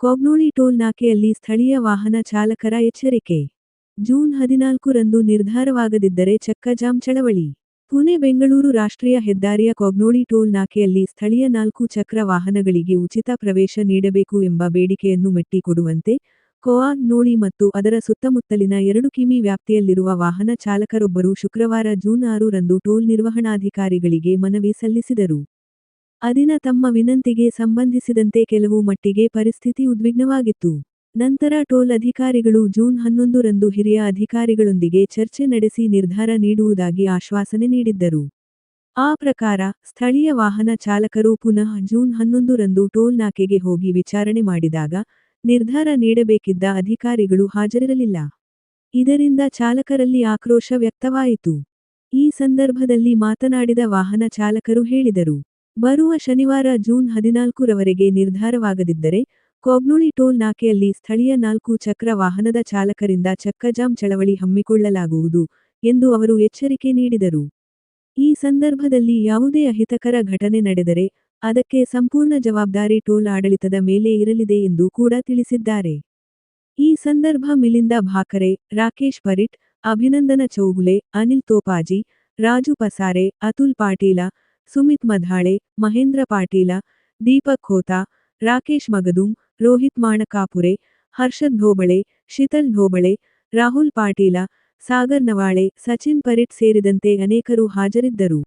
ಕೊಗ್ನೋಳಿ toll ನಾಕೆಯಲ್ಲಿ ಸ್ಥಳೀಯ ವಾಹನ ಚಾಲಕರ ಎಚ್ಚರಿಕೆ. ಜೂನ್ ಹದಿನಾಲ್ಕು ರಂದು ನಿರ್ಧಾರವಾಗದಿದ್ದರೆ ಚಕ್ಕಜಾಮ್ ಚಳವಳಿ. ಪುಣೆ ಬೆಂಗಳೂರು ರಾಷ್ಟ್ರೀಯ ಹೆದ್ದಾರಿಯ ಕೊಗ್ನೋಳಿ ಟೋಲ್ ನಾಕೆಯಲ್ಲಿ ಸ್ಥಳೀಯ ನಾಲ್ಕು ಚಕ್ರ ವಾಹನಗಳಿಗೆ ಉಚಿತ ಪ್ರವೇಶ ನೀಡಬೇಕು ಎಂಬ ಬೇಡಿಕೆಯನ್ನು ಮೆಟ್ಟಿಕೊಡುವಂತೆ ನೋಳಿ ಮತ್ತು ಅದರ ಸುತ್ತಮುತ್ತಲಿನ ಎರಡು ಕಿಮಿ ವ್ಯಾಪ್ತಿಯಲ್ಲಿರುವ ವಾಹನ ಚಾಲಕರೊಬ್ಬರು ಶುಕ್ರವಾರ ಜೂನ್ ಆರು ರಂದು ಟೋಲ್ ನಿರ್ವಹಣಾಧಿಕಾರಿಗಳಿಗೆ ಮನವಿ ಸಲ್ಲಿಸಿದರು. ಅದಿನ ತಮ್ಮ ವಿನಂತಿಗೆ ಸಂಬಂಧಿಸಿದಂತೆ ಕೆಲವು ಮಟ್ಟಿಗೆ ಪರಿಸ್ಥಿತಿ ಉದ್ವಿಗ್ನವಾಗಿತ್ತು. ನಂತರ ಟೋಲ್ ಅಧಿಕಾರಿಗಳು ಜೂನ್ ಹನ್ನೊಂದರಂದು ಹಿರಿಯ ಅಧಿಕಾರಿಗಳೊಂದಿಗೆ ಚರ್ಚೆ ನಡೆಸಿ ನಿರ್ಧಾರ ನೀಡುವುದಾಗಿ ಆಶ್ವಾಸನೆ ನೀಡಿದ್ದರು. ಆ ಪ್ರಕಾರ, ಸ್ಥಳೀಯ ವಾಹನ ಚಾಲಕರು ಪುನಃ ಜೂನ್ ಹನ್ನೊಂದು ರಂದು ಟೋಲ್ ನಾಕೆಗೆ ಹೋಗಿ ವಿಚಾರಣೆ ಮಾಡಿದಾಗ, ನಿರ್ಧಾರ ನೀಡಬೇಕಿದ್ದ ಅಧಿಕಾರಿಗಳು ಹಾಜರಿರಲಿಲ್ಲ. ಇದರಿಂದ ಚಾಲಕರಲ್ಲಿ ಆಕ್ರೋಶ ವ್ಯಕ್ತವಾಯಿತು. ಈ ಸಂದರ್ಭದಲ್ಲಿ ಮಾತನಾಡಿದ ವಾಹನ ಚಾಲಕರು ಹೇಳಿದರು. ಬರುವ ಶನಿವಾರ ಜೂನ್ ಹದಿನಾಲ್ಕು ರವರೆಗೆ ನಿರ್ಧಾರವಾಗದಿದ್ದರೆ, ಕೋಗ್ನುಳಿ ಟೋಲ್ ನಾಕೆಯಲ್ಲಿ ಸ್ಥಳೀಯ ನಾಲ್ಕು ಚಕ್ರ ವಾಹನದ ಚಾಲಕರಿಂದ ಚಕ್ಕಜಾಮ್ ಚಳವಳಿ ಹಮ್ಮಿಕೊಳ್ಳಲಾಗುವುದು ಎಂದು ಅವರು ಎಚ್ಚರಿಕೆ ನೀಡಿದರು. ಈ ಸಂದರ್ಭದಲ್ಲಿ ಯಾವುದೇ ಅಹಿತಕರ ಘಟನೆ ನಡೆದರೆ, ಅದಕ್ಕೆ ಸಂಪೂರ್ಣ ಜವಾಬ್ದಾರಿ ಟೋಲ್ ಆಡಳಿತದ ಮೇಲೆ ಇರಲಿದೆ ಎಂದು ಕೂಡ ತಿಳಿಸಿದ್ದಾರೆ. ಈ ಸಂದರ್ಭ ಮಿಲಿಂದ ಭಾಕರೆ, ರಾಕೇಶ್ ಪರಿಟ್, ಅಭಿನಂದನ ಚೌಗುಲೆ, ಅನಿಲ್ ತೋಪಾಜಿ, ರಾಜು ಪಸಾರೆ, ಅತುಲ್ ಪಾಟೀಲ ಸುಮಿತ್ ಮಧಾಳೆ ಮಹೇಂದ್ರ ಪಾಟೀಲ ದೀಪಕ್ ಖೋತಾ ರಾಕೇಶ್ ಮಗದುಂ ರೋಹಿತ್ ಮಾಣಕಾಪುರೆ ಹರ್ಷದ್ ಢೋಬಳೆ ಶೀತಲ್ ಢೋಬಳೆ ರಾಹುಲ್ ಪಾಟೀಲ ಸಾಗರ್ ನವಾಳೆ ಸಚಿನ್ ಪರಿಟ್ ಸೇರಿದಂತೆ ಅನೇಕರು ಹಾಜರಿದ್ದರು